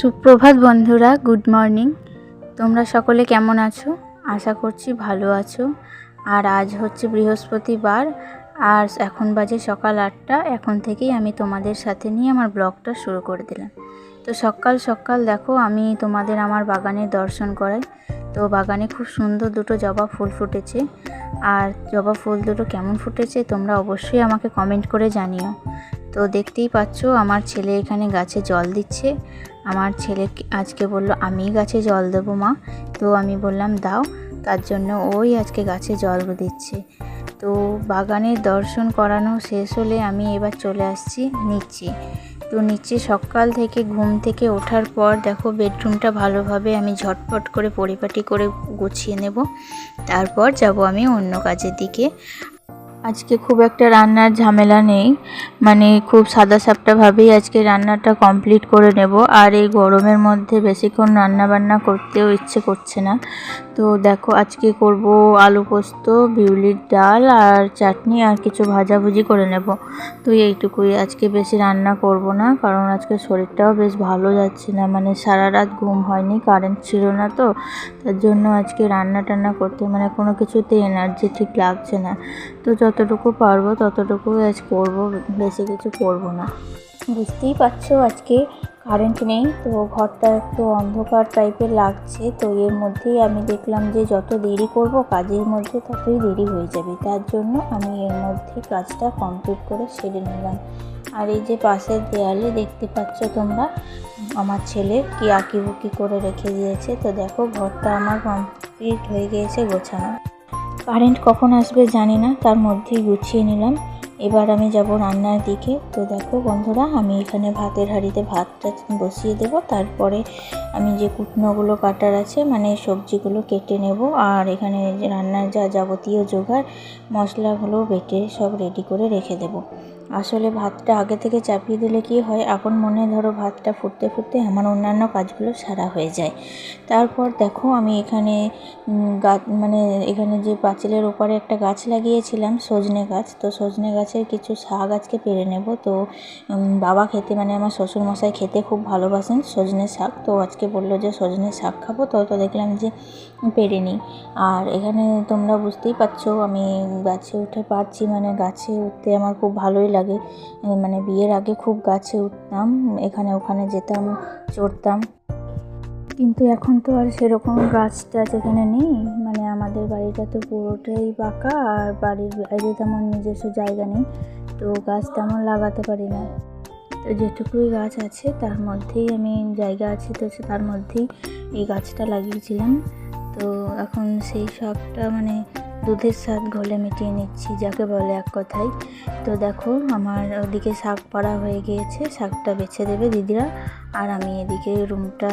সুপ্রভাত বন্ধুরা, good morning. তোমরা সকলে কেমন আছো? আশা করছি ভালো আছো। আর আজ হচ্ছে বৃহস্পতিবার, আর এখন বাজে সকাল আটটা। এখন থেকেই আমি তোমাদের সাথে নিয়ে আমার ব্লগটা শুরু করে দিলাম। তো সকাল সকাল দেখো, আমি তোমাদের আমার বাগানের দর্শন করাই। তো বাগানে খুব সুন্দর দুটো জবা ফুল ফুটেছে। আর জবা ফুল দুটো কেমন ফুটেছে, তোমরা অবশ্যই আমাকে কমেন্ট করে জানিও। তো দেখতেই পাচ্ছ, আমার ছেলে এখানে গাছে জল দিচ্ছে। আমার ছেলে আজকে বলল, আমি গাছে জল দেবো মা। তো আমি বললাম, দাও। তার জন্য ওই আজকে গাছে জল দিচ্ছে। তো বাগানের দর্শন করানো শেষ হলে আমি এবার চলে আসছি নিচে। তো নিচে সকাল থেকে ঘুম থেকে ওঠার পর দেখো বেডরুমটা ভালোভাবে আমি ঝটপট করে পরিপাটি করে গুছিয়ে নেব। তারপর যাব আমি অন্য কাজের দিকে। আজকে খুব একটা রান্নার ঝামেলা নেই। মানে খুব সাদা সাপটাভাবেই আজকে রান্নাটা কমপ্লিট করে নেব। আর এই গরমের মধ্যে বেশিক্ষণ রান্না বান্না করতেও ইচ্ছে করছে না। তো দেখো, আজকে করব আলু পোস্ত, বিউলির ডাল আর চাটনি আর কিছু ভাজাভুজি করে নেব। তো এইটুকুই। আজকে বেশি রান্না করব না, কারণ আজকে শরীরটাও বেশ ভালো যাচ্ছে না। মানে সারা রাত ঘুম হয়নি কারেন্ট ছিল না তো। তার জন্য আজকে রান্না টান্না করতে মানে কোনো কিছুতে এনার্জি ঠিক লাগছে না। তো যতটুকু পারব, ততটুকু আজ করব, বেশি কিছু করব না। বুঝতেই পারছ আজকে কারেন্ট নেই, তো ঘরটা একটু অন্ধকার টাইপের লাগছে, তো এর মধ্যেই আমি দেখলাম যে যত দেরি করব কাজের মধ্যে ততই দেরি হয়ে যাবে। তার জন্য আমি এর মধ্যে কাজটা কমপ্লিট করে সেরে নিলাম। আর এই যে পাশের দেয়ালে দেখতে পাচ্ছ তোমরা, আমার ছেলে কি আঁকি বুকি করে রেখে দিয়েছে, তো দেখো ঘরটা আমার কমপ্লিট হয়ে গিয়েছে গোছানো। কারেন্ট কখন আসবে জানি না, তার মধ্যেই গুছিয়ে নিলাম। এবার আমি যাব রান্নার দিকে। তো দেখো বন্ধুরা, আমি এখানে ভাতের হাঁড়িতে ভাতটা বসিয়ে দেব। তারপরে আমি যে কুটনোগুলো কাটার আছে মানে সবজিগুলো কেটে নেব। আর এখানে রান্নার যা যাবতীয় জোগাড়, মশলাগুলো বেটে সব রেডি করে রেখে দেবো। আসলে ভাতটা আগে থেকে চাপিয়ে দিলে কি হয়? এখন মনে ধরো ভাতটা ফুটতে ফুটতে আমার অন্যান্য কাজগুলো সারা হয়ে যায়। তারপর দেখো আমি এখানে গাছ মানে এখানে যে পাঁচিলের ওপারে একটা গাছ লাগিয়েছিলাম, সজনে গাছ। তো সজনে গাছের কিছু শাক আজকে পেরে নেব। তো বাবা খেতে মানে আমার শ্বশুরমশাই খেতে খুব ভালোবাসেন সজনে শাক। তো আজকে বলল যে সজনে শাক খাব। তো তো দেখলাম যে পেরে নিই আর এখানে তোমরা বুঝতেই পারছ, আমি গাছে উঠে পারছি মানে গাছে উঠতে আমার খুব ভালোই লাগে। মানে বিয়ের আগে খুব গাছে উঠতাম, এখানে ওখানে যেতাম, চড়তাম। কিন্তু এখন তো আর সেরকম গাছ টাছ এখানে নেই মানে আমাদের বাড়িটা তো পুরোটাই পাকা আর বাড়ির বাইরে তেমন নিজস্ব জায়গা নেই, তো গাছ তেমন লাগাতে পারি না। তো যেটুকুই গাছ আছে, তার মধ্যেই আমি জায়গা আছে, তো তার মধ্যেই এই গাছটা লাগিয়েছিলাম। তো এখন সেই শাকটা মানে দুধের স্বাদ ঘোলে মিটিয়ে নিচ্ছি, যাকে বলে এক কথায়। তো দেখো, আমার ওদিকে শাক পাড়া হয়ে গিয়েছে, শাকটা বেছে দেবে দিদিরা। আর আমি এদিকে রুমটা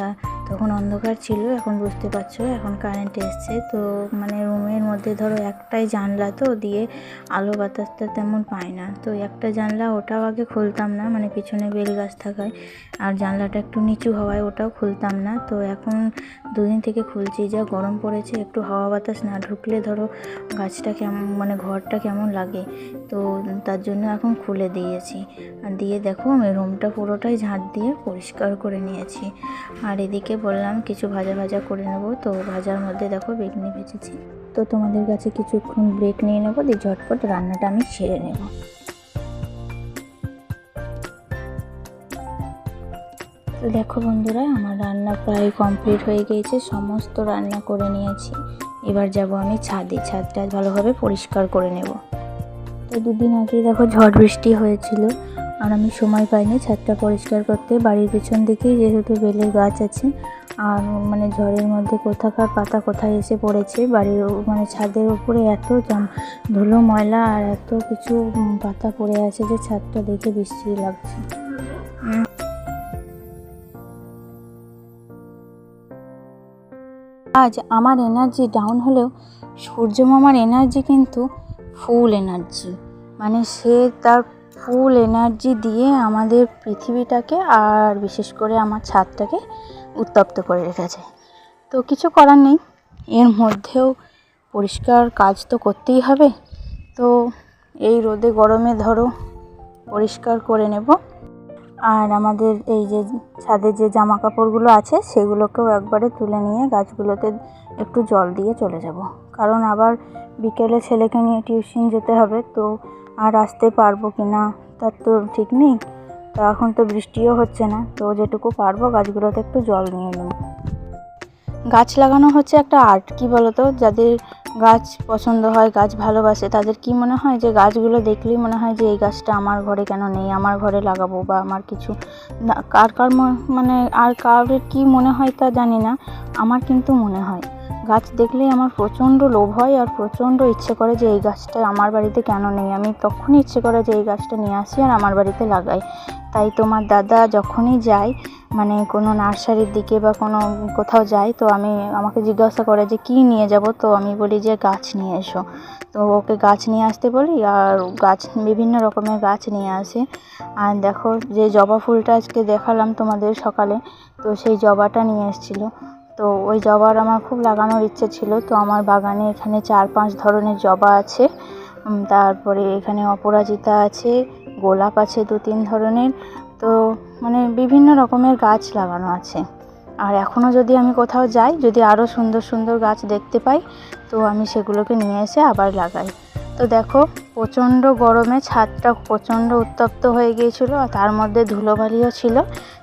তখন অন্ধকার ছিল, এখন বুঝতে পারছ, এখন কারেন্ট এসছে। তো মানে রুমের মধ্যে ধরো একটাই জানলা তো, দিয়ে আলো বাতাসটা তেমন পায় না। তো একটা জানলা ওটাও আগে খুলতাম না মানে পিছনে বেল গাছ থাকায়। আর জানলাটা একটু নিচু হওয়ায় ওটাও খুলতাম না। তো এখন দুদিন থেকে খুলছি, যা গরম পড়েছে, একটু হাওয়া বাতাস না ঢুকলে ধরো গাছটা কেমন মানে ঘরটা কেমন লাগে। তো তার জন্য এখন খুলে দিয়েছি। আর দিয়ে দেখো আমি রুমটা পুরোটাই ঝাঁট দিয়ে পরিষ্কার করে নিয়েছি। আর এদিকে বললাম, কিছু ভাজা ভাজা করে নেব। তো ভাজার মধ্যে দেখো বেগনি ভেজেছি। তো তোমাদের কাছে কিছুক্ষণ ব্রেক নিয়ে নেব, দিয়ে ঝটপট রান্নাটা আমি সেরে নেব। তো দেখো বন্ধুরা, আমার রান্না প্রায় কমপ্লিট হয়ে গিয়েছে, সমস্ত রান্না করে নিয়েছি। এবার যাব আমি ছাদে, ছাদটা ভালোভাবে পরিষ্কার করে নেব। তো দুদিন আগেই দেখো ঝড় বৃষ্টি হয়েছিল আর আমি সময় পাইনি ছাদটা পরিষ্কার করতে। বাড়ির পেছন দিকেই যেহেতু বেলের গাছ আছে, আর মানে ঝড়ের মধ্যে কোথাকার পাতা কোথায় এসে পড়েছে, বাড়ির মানে ছাদের উপরে এত জাম ধুলো ময়লা আর এত কিছু পাতা পড়ে আছে যে ছাদটা দেখে বিশ্রী লাগছে। আজ আমার এনার্জি ডাউন হলেও সূর্য মামার এনার্জি কিন্তু ফুল এনার্জি মানে সে তার ফুল এনার্জি দিয়ে আমাদের পৃথিবীটাকে আর বিশেষ করে আমার ছাদটাকে উত্তপ্ত করে রেখেছে। তো কিছু করার নেই, এর মধ্যেও পরিষ্কার কাজ তো করতেই হবে। তো এই রোদে গরমে ধরো, পরিষ্কার করে নেব। আর আমাদের এই যে ছাদের যে জামা কাপড়গুলো আছে, সেগুলোকেও একবারে তুলে নিয়ে গাছগুলোতে একটু জল দিয়ে চলে যাব। কারণ আবার বিকেলে ছেলেকে নিয়ে টিউশন যেতে হবে, তো আর আসতে পারব কি না, তার তো ঠিক নেই। তো এখন তো বৃষ্টিও হচ্ছে না, তো যেটুকু পারব গাছগুলোতে একটু জল নিয়ে নেব। গাছ লাগানো হচ্ছে একটা আর্ট, কি বলতো? যাদের গাছ পছন্দ হয়, গাছ ভালোবাসে, তাদের কি মনে হয় যে গাছগুলো দেখলেই মনে হয় যে এই গাছটা আমার ঘরে কেন নেই, আমার ঘরে লাগাবো বা আমার কিছু? কার কার মানে আর কারের কি মনে হয় তা জানি না, আমার কিন্তু মনে হয়। গাছ দেখলেই আমার প্রচণ্ড লোভ হয় আর প্রচণ্ড ইচ্ছে করে যে এই গাছটা আমার বাড়িতে কেন নেই? আমি তখনই ইচ্ছে করে যে এই গাছটা নিয়ে আসি আর আমার বাড়িতে লাগাই। তাই তোমার দাদা যখনই যায় মানে কোনো নার্সারির দিকে বা কোনো কোথাও যাই তো আমি, আমাকে জিজ্ঞাসা করে যে কী নিয়ে যাব? তো আমি বলি যে গাছ নিয়ে এসো। তো ওকে গাছ নিয়ে আসতে বলি আর গাছ, বিভিন্ন রকমের গাছ নিয়ে আসে। আর দেখো যে জবা ফুলটা আজকে দেখালাম তোমাদের সকালে, তো সেই জবাটা নিয়ে এসেছিল। তো ওই জবার আমার খুব লাগানোর ইচ্ছে ছিল। তো আমার বাগানে এখানে চার পাঁচ ধরনের জবা আছে। তারপরে এখানে অপরাজিতা আছে, গোলাপ আছে দু তিন ধরনের। তো মানে বিভিন্ন রকমের গাছ লাগানো আছে। আর এখনও যদি আমি কোথাও যাই, যদি আরও সুন্দর সুন্দর গাছ দেখতে পাই, তো আমি সেগুলোকে নিয়ে এসে আবার লাগাই। তো দেখো প্রচণ্ড গরমে ছাদটা প্রচণ্ড উত্তপ্ত হয়ে গিয়েছিল, আর তার মধ্যে ধুলোবালিও ছিল।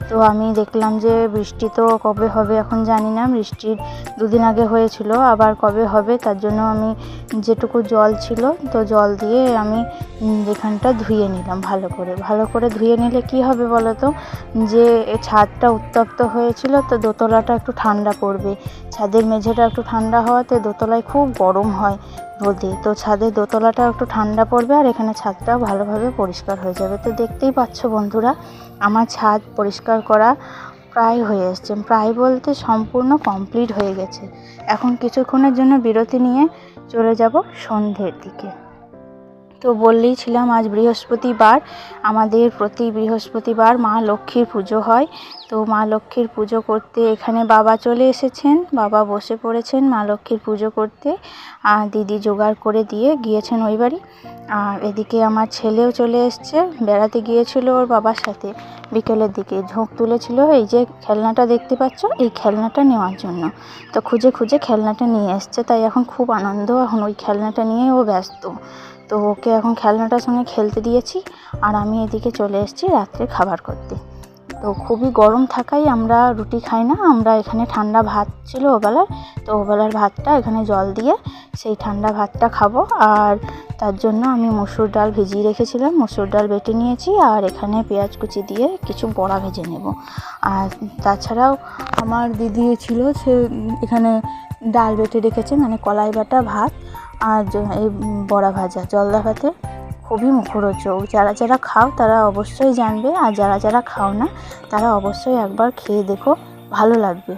তো আমি দেখলাম যে বৃষ্টি তো কবে হবে এখন জানি না, বৃষ্টির দুদিন আগে হয়েছিল, আবার কবে হবে তার জন্য আমি যেটুকু জল ছিল, তো জল দিয়ে আমি যেখানটা ধুয়ে নিলাম ভালো করে। ভালো করে ধুয়ে নিলে কি হবে বলো তো যে ছাদটা উত্তপ্ত হয়েছিল, তো দোতলাটা একটু ঠান্ডা পড়বে। ছাদের মেঝেটা একটু ঠান্ডা হওয়াতে দোতলায় খুব গরম হয় রোদে তো ছাদের দোতলাটা একটু ঠান্ডা পড়বে আর এখানে ছাদটাও ভালোভাবে পরিষ্কার হয়ে যাবে। তো দেখতেই পাচ্ছ বন্ধুরা, আমার ছাদ পরিষ্কার করা প্রায় হয়ে এসছে। প্রায় বলতে সম্পূর্ণ কমপ্লিট হয়ে গেছে। এখন কিছুক্ষণের জন্য বিরতি নিয়ে চলে যাব সন্ধ্যের দিকে। তো বললেই ছিলাম, আজ বৃহস্পতিবার। আমাদের প্রতি বৃহস্পতিবার মা লক্ষ্মীর পুজো হয়। তো মা লক্ষ্মীর পুজো করতে এখানে বাবা চলে এসেছেন। বাবা বসে পড়েছেন মা লক্ষ্মীর পুজো করতে। আর দিদি জোগাড় করে দিয়ে গিয়েছেন ওই বাড়ি। আর এদিকে আমার ছেলেও চলে এসছে। বেড়াতে গিয়েছিল ওর বাবার সাথে। বিকেলের দিকে ঝোঁক তুলেছিল। এই যে খেলনাটা দেখতে পাচ্ছ, এই খেলনাটা নেওয়ার জন্য। তো খুঁজে খুঁজে খেলনাটা নিয়ে এসছে। তাই এখন খুব আনন্দ। এখন ওই খেলনাটা নিয়ে ও ব্যস্ত। তো ওকে এখন খেলনাটার সঙ্গে খেলতে দিয়েছি আর আমি এদিকে চলে এসেছি রাত্রে খাবার করতে। তো খুবই গরম থাকায় আমরা রুটি খাই না, আমরা এখানে ঠান্ডা ভাত ছিল ওবেলার, তো ওবেলার ভাতটা এখানে জল দিয়ে সেই ঠান্ডা ভাতটা খাব। আর তার জন্য আমি মসুর ডাল ভিজিয়ে রেখেছিলাম, মসুর ডাল বেটে নিয়েছি আর এখানে পেঁয়াজ কুচি দিয়ে কিছু বড়া ভেজে নেব। আর তাছাড়াও আমার দিদি ছিল, সে এখানে ডাল বেটে রেখেছে মানে কলাই বাটা ভাত। আর এই বড়া ভাজা জলদা ভাতে খুবই মুখরোচক। যারা যারা খাও তারা অবশ্যই জানবে, আর যারা যারা খাও না, তারা অবশ্যই একবার খেয়ে দেখো, ভালো লাগবে।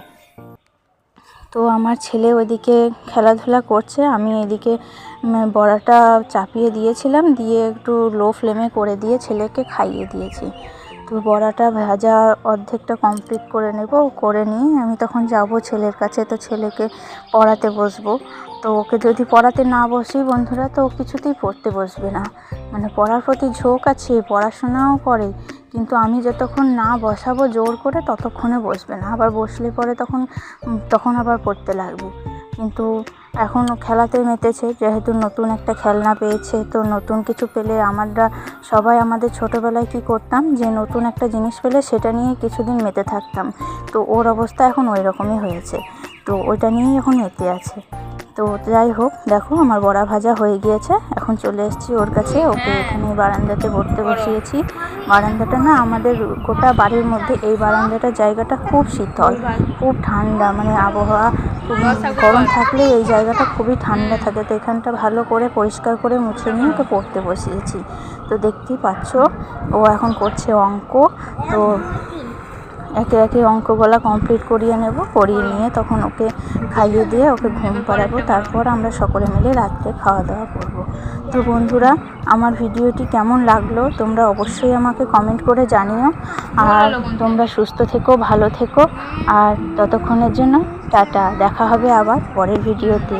তো আমার ছেলে ওইদিকে খেলাধুলা করছে, আমি এদিকে বড়াটা চাপিয়ে দিয়েছিলাম, দিয়ে একটু লো ফ্লেমে করে দিয়ে ছেলেকে খাইয়ে দিয়েছি। তো বড়াটা ভাজা অর্ধেকটা কমপ্লিট করে নেব, করে নিয়ে আমি তখন যাব ছেলের কাছে, তো ছেলেকে পড়াতে বসবো। তো ওকে যদি পড়াতে না বসি বন্ধুরা, তো ও কিছুতেই পড়তে বসবে না। মানে পড়ার প্রতি ঝোঁক আছে, পড়াশোনাও করে, কিন্তু আমি যতক্ষণ না বসাবো জোর করে ততক্ষণে বসবে না। আবার বসলে পরে তখন তখন আবার পড়তে লাগবে। কিন্তু এখন খেলাতে মেতেছে, যেহেতু নতুন একটা খেলনা পেয়েছে, তো নতুন কিছু পেলে আমরা সবাই আমাদের ছোটোবেলায় কি করতাম, যে নতুন একটা জিনিস পেলে সেটা নিয়ে কিছুদিন মেতে থাকতাম। তো ওর অবস্থা এখন ওই রকমই হয়েছে। তো ওইটা নিয়েই এখন মেতে আছে। তো যাই হোক দেখো আমার বড়া ভাজা হয়ে গিয়েছে। এখন চলে এসেছি ওর কাছে। ওকে এখানে বারান্দাতে পড়তে বসিয়েছি। বারান্দাটা না আমাদের গোটা বাড়ির মধ্যে এই বারান্দাটার জায়গাটা খুব শীতল খুব ঠান্ডা। মানে আবহাওয়া খুব গরম থাকলে এই জায়গাটা খুবই ঠান্ডা থাকে। তো এখানটা ভালো করে পরিষ্কার করে মুছে নিয়ে ওকে পড়তে বসিয়েছি। তো দেখতেই পাচ্ছ ও এখন করছে অঙ্ক। তো একে একে অঙ্ক অঙ্কগুলা কমপ্লিট করিয়ে নেব, করিয়ে নিয়ে তখন ওকে খাইয়ে দিয়ে ওকে ঘুম পাড়াবো, তারপর আমরা সকলে মিলে রাত্রে খাওয়া দাওয়া করব। তো বন্ধুরা, আমার ভিডিওটি কেমন লাগল তোমরা অবশ্যই আমাকে কমেন্ট করে জানিও। আর তোমরা সুস্থ থেকো, ভালো থেকো। আর ততক্ষণের জন্য টাটা, দেখা হবে আবার পরের ভিডিওতে।